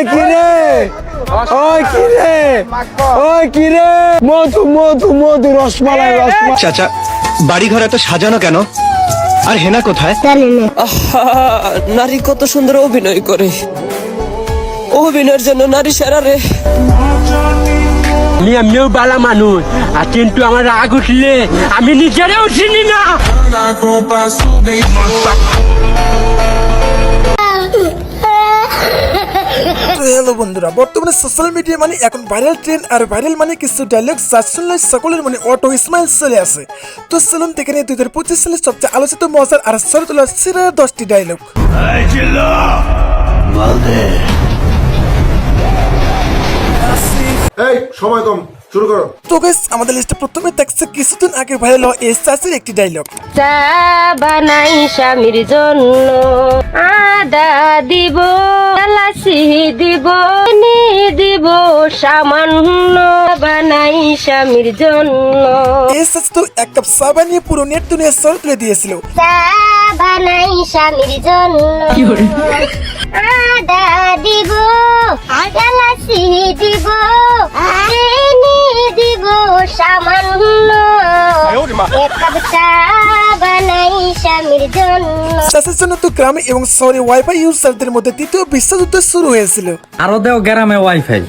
ওই কিরে? ওই কিরে? ওই কিরে? মধু মধু মধু রসমালাই রসমালাই। চাচা বাড়িঘর এত সাজানো কেন? আর হেনা কোথায়? আহা, নারী কত সুন্দর অভিনয় করে। অভিনয়ের জন্য নারী সেরা রে। আমি এমনিও বালা মানুষ আর কিন্তু আমার রাগ উঠলে আমি নিজেরাও চিনি না। তো হ্যালো বন্ধুরা বর্তমানে সোশ্যাল মিডিয়া মানে এখন ভাইরাল ট্রেন্ড আর ভাইরাল মানে কিছু ডায়লগ যা শুনলে সকলের মানে অটো স্মাইল চলে আসে। তো চলুন দেখে নিয়ে দুই হাজার পঁচিশ সালের সবচেয়ে আলোচিত মজার আর সরে তোলা সেরা দশটি ডায়লগ এই সময় কম। শুরু করো। তো গাইস আমাদের লিস্টে প্রথমে থাকছে কিছুদিন আগে ভাইরাল হওয়া এই চাষের একটি ডায়লগ চা বানাই স্বামীর জন্য আদা দিব এলাচি দিব চিনি দিব সামান্য বানাই স্বামীর জন্য। এই চাষ তো এক কাপ চা বানিয়ে পুরো নেট দুনিয়া সর তুলে দিয়েছিল। চা বানাই স্বামীর জন্য আদা দিব এলাচি দিব চাষের জন্য তো গ্রামে এবং শহরে ওয়াইফাই ইউজারদের মধ্যে তৃতীয় বিশ্বযুদ্ধ শুরু হয়েছিল। আরও দেও গ্রামে ওয়াইফাই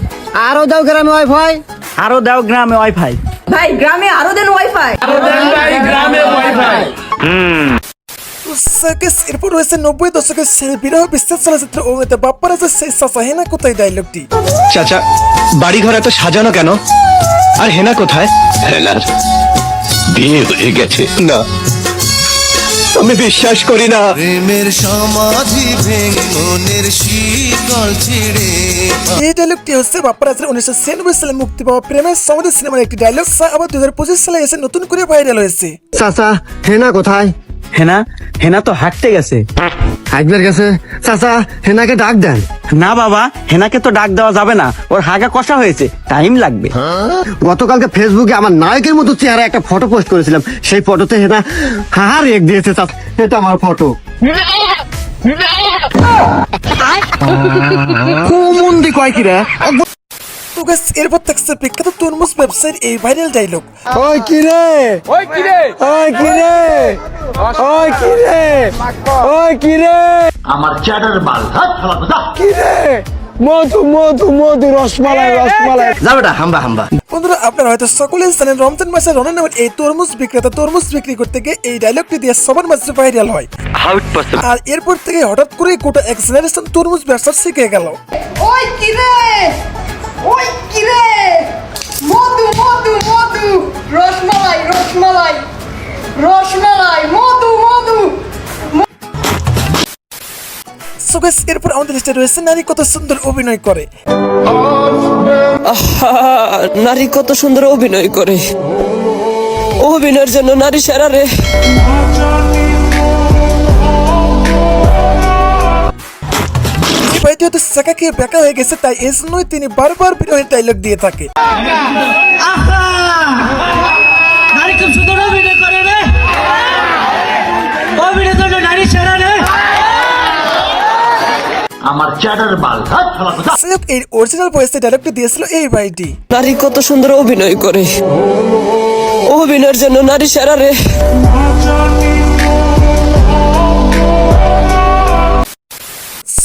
আরও দাও গ্রামে ওয়াইফাই আরও দাও গ্রামে ওয়াইফাই ভাই গ্রামে আরও দেন ওয়াইফাই তো সার্কাস এরপর রয়েছে নব্বই দশকের সেই বিরহ বিশ্বাস চলচ্চিত্র অভিনেতা সেই চাষা হেনা কোথায় ডায়লগটি চাচা বাড়িঘর এত সাজানো কেন? আর হেনা কোথায়? হেনার বিয়ে হয়ে গেছে। না। আমি বিশ্বাস করি না। প্রেমের সমাধি ভেঙে মনের শীতল ছিড়ে এই ডায়লগটি হচ্ছে বাপ্পারাজের উনিশশো ছিয়ানব্বই সালে মুক্তি পাওয়া প্রেমের সমাধি সিনেমার একটি ডায়লগ যা আবার দু হাজার পঁচিশ সালে এসে নতুন করে ভাইরাল হয়েছে। চাচা হেনা কোথায়? হেনা হেনা তো হাঁটতে গেছে। একবার গেছে। চাচা হেনাকে ডাক দেন। না বাবা হেনাকে তো ডাক দেওয়া যাবে না। ওর হাগা কষা হয়েছে টাইম লাগবে। গতকালকে ফেসবুকে আমার নায়কের মতো চেহারা একটা ফটো পোস্ট করেছিলাম। সেই ফটোতে হেনা হাহার রেক দিয়েছে চাচা। এটা আমার ফটো। কুমন্দি কয় কি রে? তো গাছ এরপর থাকছে বিখ্যাত তরমুজ ব্যবসায়ীর এই ভাইরাল ডায়লগ ওই কিরে ওই কিরে ওই কিরে ওই কিরে ওই কিরে আমার চ্যাটার বাল হাত ফালা কথা কিরে মধু মধু মধু রসমালাই রসমালাই। যাবেটা হাম্বা হাম্বা। বন্ধুরা আপনারা হয়তো সকলেই জানেন রমজান মাসে রনের নামের এই তরমুজ বিক্রেতা তরমুজ বিক্রি করতে গিয়ে এই ডায়লগটি দিয়ে সবার মাঝে ভাইরাল হয়। আর এরপর থেকে হঠাৎ করে গোটা এক জেনারেশন তরমুজ ব্যবসা শিখে গেল। ওই কিরে ওই কিরে? মধু মধু মধু। রসমালাই রসমালাই রসমালাই মধু মধু। সো গাইস এরপর আমাদের লিস্টে রয়েছে নারী কত সুন্দর অভিনয় করে। আহা, নারী কত সুন্দর অভিনয় করে। অভিনয়ের জন্য নারী সেরা রে। এই বাড়িতে হয়তো শাখা খেয়ে বেকা হয়ে গেছে তাই এই জন্যই তিনি বারবার বিরহের ডায়লগ দিয়ে থাকে। নারী খুব সুন্দর অভিনয় করে রে। অভিনয় জন্য নারী সেরা রে। আমার চ্যাটার বাল এই অরিজিনাল ভয়েসে ডায়লগটি দিয়েছিল এই বাড়িটি নারী কত সুন্দর অভিনয় করে। অভিনয়ের জন্য নারী সেরা রে।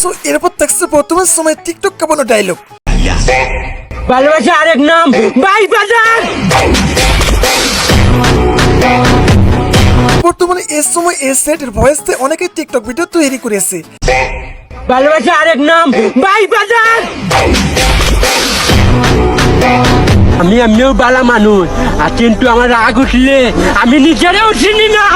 সো এরপর থাকছে বর্তমান সময় টিকটক কাঁপানো ডায়লগ ভালোবাসা আরেক নাম বাই বাজার! বর্তমানে এই সময় এই সেটের ভয়েস অনেকে টিকটক ভিডিও তৈরি করেছে। ভালোবাসা আরেক নাম বাই বাজার! আমি আমিও বালা মানুষ আর কিন্তু আমার রাগ উঠলে আমি নিজেরাও চিনি না।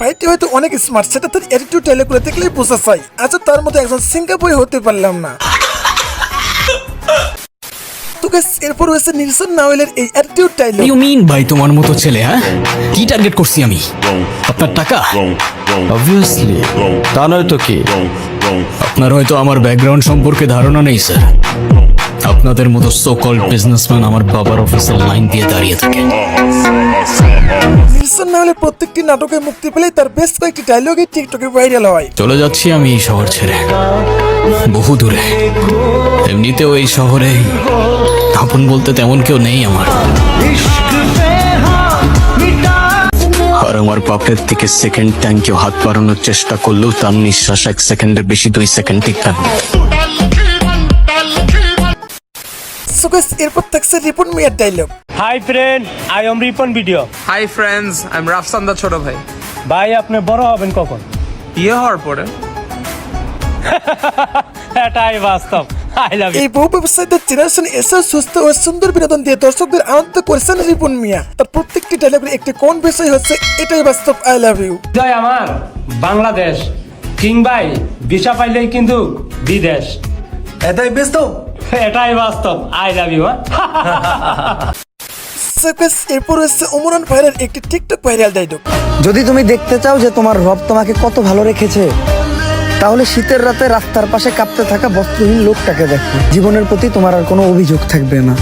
ভাইটি হয়তো অনেক স্মার্ট সেটা তার অ্যাটিটিউড ডায়লগ করে দেখলেই বোঝা যায়। আচ্ছা তার মতো একজন সিঙ্গাপুরে হতে পারলাম না। তো guys, এরপর রয়েছে নিলসন নাওয়েলের এই অ্যাটিটিউড ডায়লগ ইউ মিন ভাই তোমার মতো ছেলে হ্যাঁ? কি টার্গেট করছি আমি? আপনার টাকা? অবভিয়াসলি তা নয় তো কি? আপনার হয়তো আমার ব্যাকগ্রাউন্ড সম্পর্কে ধারণা নেই স্যার আপনাদের মতো সো কল্ড বিজনেসম্যান আমার বাবার অফিসের লাইন দিয়ে দাঁড়িয়ে থাকে। নিলসন না হলে প্রত্যেকটি নাটকে মুক্তি পেলে তার বেশ কয়েকটি ডায়লগে টিকটকে ভাইরাল হয়। চলে যাচ্ছি আমি এই শহর ছেড়ে। বহু দূরে। এমনিতেও এই শহরে আপন বলতে তেমন কেউ নেই আমার। আর আমার বাপের থেকে সেকেন্ড টাইম কেউ হাত বাড়ানোর চেষ্টা করলেও তার নিঃশ্বাস এক সেকেন্ডের বেশি দুই সেকেন্ড টিকবে না। সো এরপর থাকছে রিপন মিয়ার dialogue hi friend I am Ripon video hi friends I am Rafsan the ছোট ভাই। ভাই আপনি বড় হবেন কখন? বিয়ে হওয়ার পরে। এটাই বাস্তব। এই বহু ব্যবসায়ীদের জেনারেশন এসে সুস্থ ও সুন্দর বিনোদন দিয়ে দর্শকদের আনন্দ করেছেন রিপন মিয়া। তার প্রত্যেকটি ডায়লগের একটি কোন বিষয় হচ্ছে এটাই বাস্তব। আই লাভ ইউ জয় আমার বাংলাদেশ। কিং ভাই ভিসা পাইলেই কিন্তু বিদেশ। এটাই ব্যস্ত এটাই বাস্তব আই লাভ ইউ এরপর হচ্ছে ওমরান ভাইরাল একটি টিকটক ভাইরাল ডায়লগ যদি তুমি দেখতে চাও যে তোমার রব তোমাকে কত ভালো রেখেছে তাহলে শীতের রাতে রাস্তার পাশে কাঁপতে থাকা বস্ত্রহীন লোকটাকে দেখো। জীবনের প্রতি তোমার আর কোনো অভিযোগ থাকবে না।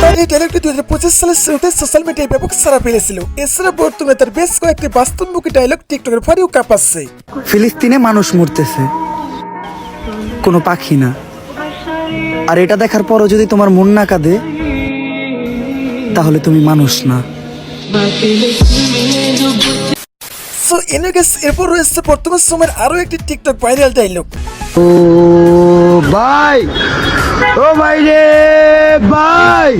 তার এই ডায়লগটি দুই হাজার পঁচিশ সালের শুরুতে সোশ্যাল মিডিয়ায় ব্যাপক সারা পেয়েছিল এছাড়া বর্তমানে তার বেশ কয়েকটি বাস্তবমুখী ডায়লগ টিকটকের ভারিও কাঁপাচ্ছে। ফিলিস্তিনে মানুষ মরতেছে। কোনো পাখি না। আর এটা দেখার পরও যদি তোমার মন না কাঁদে তাহলে তুমি মানুষ না। সো এরপর রয়েছে বর্তমান সময়ের আরও একটি টিকটক ভাইরাল ডায়লগ ও ভাই ও ভাই রে ভাই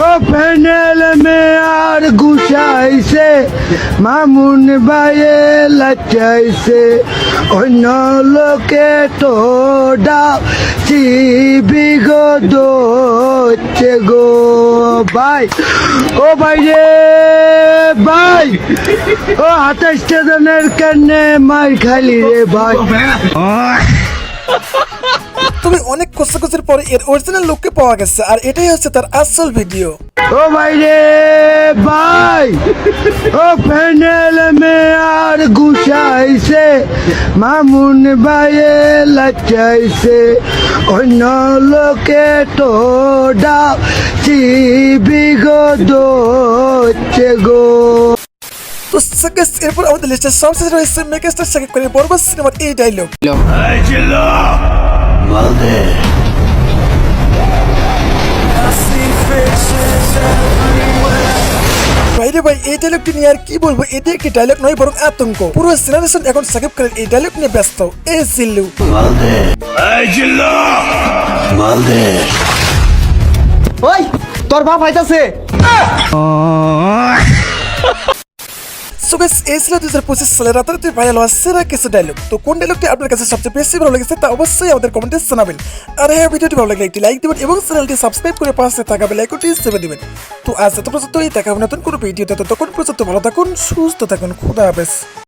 ও প্যানেল মে আর গুছাইছে মামুন ভাইয়ে লাচাইছে অন্য লোকে তো ডাও চিবি গো গো ভাই। ও ভাই রে ভাই, ও হাতে স্টেশনের কানে মার খালি রে ভাই। তবে অনেক খোঁজাখুঁজির পরে এর অরিজিনাল লুককে পাওয়া গেছে, আর এটাই হচ্ছে তার আসল ভিডিও ও ভাই রে ভাই। ও প্যানেল মে আর গুছাইছে মামুন ভাইয়ে লাচাইছে অন্য লোকে তো ডাও চিবি গো দোচ্ছে গো। তো সাকাস এরপর আমাদের লিস্টের সবশেষে রয়েছে মেগাস্টার শাকিব খানের বরবাদ সিনেমার এই ডায়লগ বাইরে ভাই এই ডায়লগটি নিয়ে আর কি বলব? এটি একটি ডায়লগ নয় বরং আতঙ্ক। পুরো জেনারেশন এখন সাকিব খানের এই ডায়লগ নিয়ে ব্যস্ত। এ জিল্লু। ওই তোর বাপ আইতাছে। সো গাইস এই ছিল দুই হাজার পঁচিশ ভাইরাল হওয়া সেরা কিছু ডায়লগ তো কোন ডায়লগটি আপনার কাছে সবচেয়ে বেশি ভালো লেগেছে তা অবশ্যই আমাদের কমেন্টে জানাবেন। আর হ্যাঁ ভিডিওটি ভালো লাগলে একটি লাইক দিবেন এবং চ্যানেলটি সাবস্ক্রাইব করে পাশে থাকা বেল আইকনটি চেপে দিবেন। তো আজ এত পর্যন্তই, দেখা হবে নতুন কোনো ভিডিওতে। ততক্ষণ পর্যন্ত ভালো থাকুন, সুস্থ থাকুন, খুদা হাফেজ।